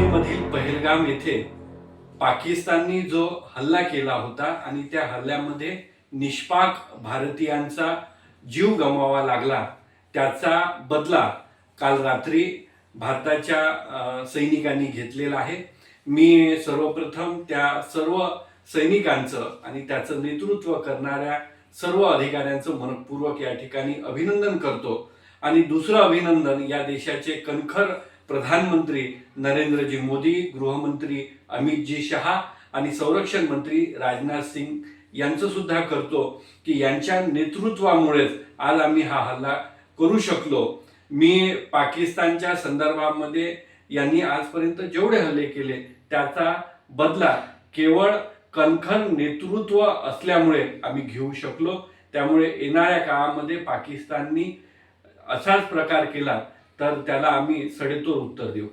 काश्मीरमधील पहलगाम येथे पाकिस्ताननी जो हल्ला केला होता आणि त्या हल्ल्यामध्ये निष्पाक भारतीयांचा जीव गमवावा लागला त्याचा बदला काल रात्री भारताच्या सैनिकांनी घेतलेला आहे. मी सर्वप्रथम त्या सर्व सैनिकांचं आणि त्याचं नेतृत्व करणाऱ्या सर्व अधिकाऱ्यांचं मनपूर्वक या ठिकाणी अभिनंदन करतो. आणि दुसरं अभिनंदन या देशाचे कणखर प्रधानमंत्री नरेंद्रजी मोदी गृहमंत्री अमितजी शहा आणि संरक्षण मंत्री राजनाथ सिंग यांचं सुद्धा करतो की यांच्या नेतृत्वामुळेच आज आम्ही हा हल्ला करू शकलो. मी पाकिस्तानच्या संदर्भामध्ये यांनी आजपर्यंत जेवढे हल्ले केले त्याचा बदला केवळ कणखन नेतृत्व असल्यामुळे आम्ही घेऊ शकलो. त्यामुळे येणाऱ्या काळामध्ये पाकिस्ताननी असाच प्रकार केला. तर त्याला आम्ही सडेतोड उत्तर देऊ.